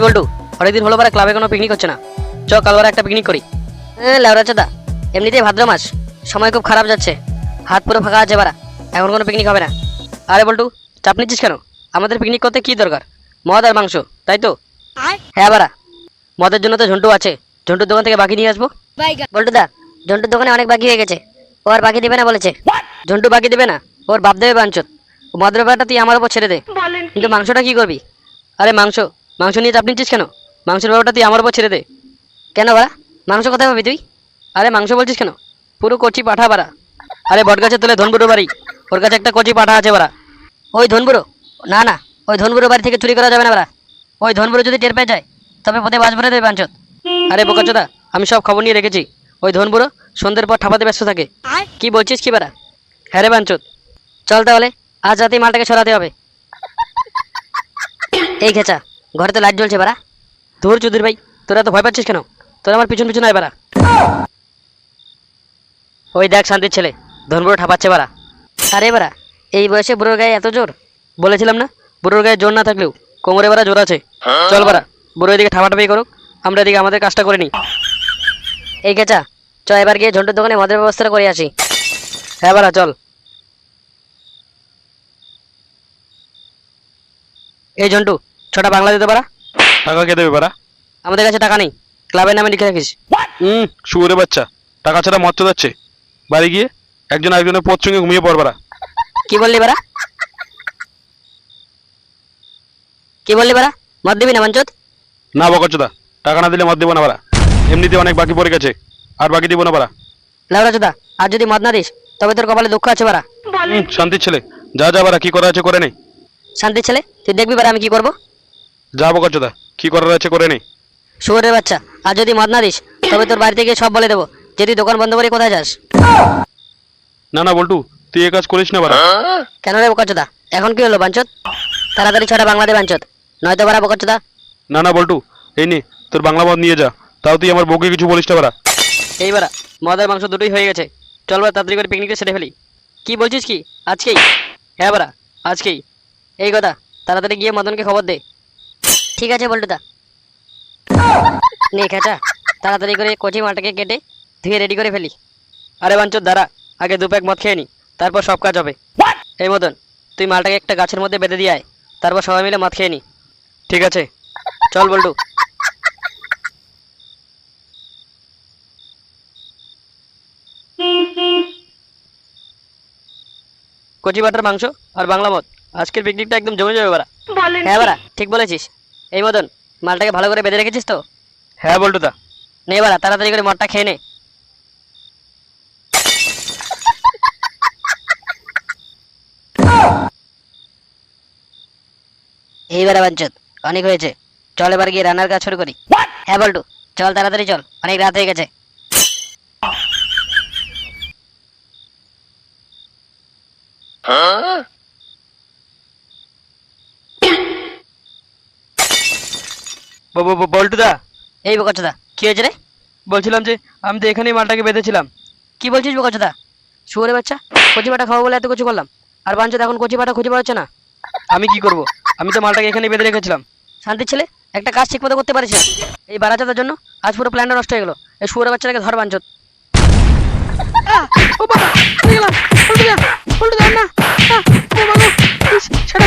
কি বলটু অনেকদিন হলো বারা ক্লাবে কোনো পিকনিক হচ্ছে না। চ কালবার একটা পিকনিক করি। হ্যাঁ চাদা এমনিতেই ভাদ্র মাস সময় খুব খারাপ যাচ্ছে হাত পুরো ফাঁকা আছে বারা এখন কোনো পিকনিক হবে না। আরে বলটু চাপ নিচ্ছিস কেন? আমাদের পিকনিক করতে কি দরকার? মদ আর মাংস তাই তো? হ্যাঁ বারা মদের জন্য তো ঝন্টু আছে ঝন্টুর দোকান থেকে বাকি নিয়ে আসব। বল্টু দা ঝন্টুর দোকানে অনেক বাকি হয়ে গেছে ও আর বাকি দেবে না বলেছে। ঝন্টু বাকি দেবে না ওর বাপ দেবে বাঞ্চত। মদের ব্যাপারটা তুই আমার উপর ছেড়ে দে। কিন্তু মাংসটা কি করবি? আরে মাংস মাংস নিয়ে চাপ নিচ্ছিস কেন? মাংসের ব্যাপারটা তুই আমার উপর ছেড়ে দে। কেন বাড়া? মাংস কোথায় পাবি তুই? আরে মাংস বলছিস কেন? পুরো কচি পাঠা বাড়া। আরে বটগাছের তোলে ধনবুড়ো বাড়ি। ওর কাছে একটা কচি পাঠা আছে বাড়া। ওই ধনবুড়ো? না না, ওই ধনবুড়ো বাড়ি থেকে চুরি করা যাবে না বাড়া। ওই ধনবুড়ো যদি টের পেয়ে যায়, তবে পথে বাস ভরে দেবে বাঞ্চত। আরে বোকাচোদা আমি সব খবর নিয়ে রেখেছি। ওই ধনবুড়ো সন্ধ্যের পর ঠাপাতে ব্যস্ত থাকে। কি বলছিস কি বাড়া? হ্যাঁ রে বাঞ্চত। চল তাহলে, আজ রাতেই মালটাকে সরাতে হবে। এই খেচা ঘরে তো লাইট জ্বলছে বাড়া। ধুর চৌধুরী ভাই, তোরা তো ভয় পাচ্ছিস কেন? তোরা আমার পিছন পিছন আয় বাড়া। ওই দেখ শান্তির ছেলে, ধনবুড়ো ঠাপাচ্ছে বাড়া। আরে বাড়া, এই বয়সে বুড়োর গায়ে এত জোর? বলেছিলাম না, বুড়োর গায়ে জোর না থাকলেও কোমরে বাড়া জোর আছে। চল বাড়া, বুড়ো এদিকে ঠাপাঠাপি করুক, আমরা এদিকে আমাদের কাজটা করে নিই। এই গেচা চ এবার গিয়ে ঝন্টুর দোকানে মদের ব্যবস্থাটা করে আসি। হ্যাঁ বাড়া, চল। এই ঝন্টু ছটা বাংলা দিতে পারা টাকা কে দেবে পারা আমাদের কাছে টাকা নেই। ক্লাবের নামে লিখে রাখিস। হুম শুয়োরে বাচ্চা। টাকা ছাড়া মদ যাচ্ছে বাড়ি গিয়ে একজন আরেকজনের পথ সঙ্গে ঘুমিয়ে পড়বারা কি বললি বারা কি বললি বারা মদ দিবি না মঞ্চত না বকচদা টাকা না দিলে মদ দেবো না বারা এমনিতে অনেক বাকি পড়ে গেছে আর বাকি দিব না বারা লাউরা চোদা আর যদি মদ না দিস তবে তোর কপালে দুঃখ আছে বারা হুম, শান্তির ছেলে। যা যা বারা কি করা আছে করে নেই শান্তির ছেলে তুই দেখবি বারা আমি কি করব? যা বকচদা কি করার আছে করে নেই শুয়োরের বাচ্চা আর যদি মদ না দিস তবে তোর বাড়িতে গিয়ে সব বলে দেবো। যে তুই দোকান বন্ধ করে কোথায় যাস? না না বল্টু তুই এ কাজ করিস না বারা কেন রে বোকাচোদা এখন কি হলো বাঞ্চত তাড়াতাড়ি ছটা বাংলা দে বাঞ্চত নয়তো বারা বোকাচোদা না না বল্টু এই নে তোর বাংলা মদ নিয়ে যা। তাও তুই আমার বউকে কিছু বলিস না বারা এই বারা মদ আর মাংস দুটোই হয়ে গেছে। চল বারা তাড়াতাড়ি করে পিকনিকে সেরে ফেলি। কি বলছিস কি? আজকেই? হ্যাঁ বারা আজকেই। এই কথা তাড়াতাড়ি গিয়ে মদনকে খবর দে। ঠিক আছে বল্টুদা। নে খেচা। তাড়াতাড়ি করে কচি মালটাকে কেটে ধুয়ে রেডি করে ফেলি। আরে বাঞ্চর দাঁড়া। আগে দু প্যাক মদ খেয়ে নি তারপর সব কাজ হবে। এই মতন তুই মালটাকে একটা গাছের মধ্যে বেঁধে দিয়ে আয়। তারপর সবাই মিলে মদ খেয়ে নি। ঠিক আছে। চল বল্টু। কচি বাটার মাংস আর বাংলা মদ আজকের পিকনিকটা একদম জমে যাবে বারা হ্যাঁ বারা ঠিক বলেছিস। এই মদন মালটাকে ভালো করে বেঁধে রেখেছিস তো? হ্যাঁ বল্টুদা। নে বারা তাড়াতাড়ি করে মদটা খেয়ে নে। এইবারে বাঞ্চত অনেক হয়েছে। চল এবার গিয়ে রান্নার কাজ শুরু করি। হ্যাঁ বল্টু চল তাড়াতাড়ি চল অনেক রাত হয়ে গেছে। ব- বল্টুদা এই বোকাচোদা কি হয়েছে রে? বলছিলাম যে আমি তো এখানেই মালটাকে বেঁধেছিলাম। কি বলছিস বোকাচোদা শুয়োরে বাচ্চা কচি পাটা খাব বলে এত কিছু করলাম। আর বাঞ্চত এখন কচি পাটা খুঁজে পাওয়া না। আমি কি করব? আমি তো মালটাকে এখানে বেঁধে রেখেছিলাম। শান্তির ছেলে একটা কাজ ঠিক মতো করতে পারিস না এই বারাচাতার জন্য আজ পুরো প্ল্যানটা নষ্ট হয়ে গেলো। এই শুয়োরে বাচ্চাটাকে ধর বাঞ্চত ও বাবা সেটা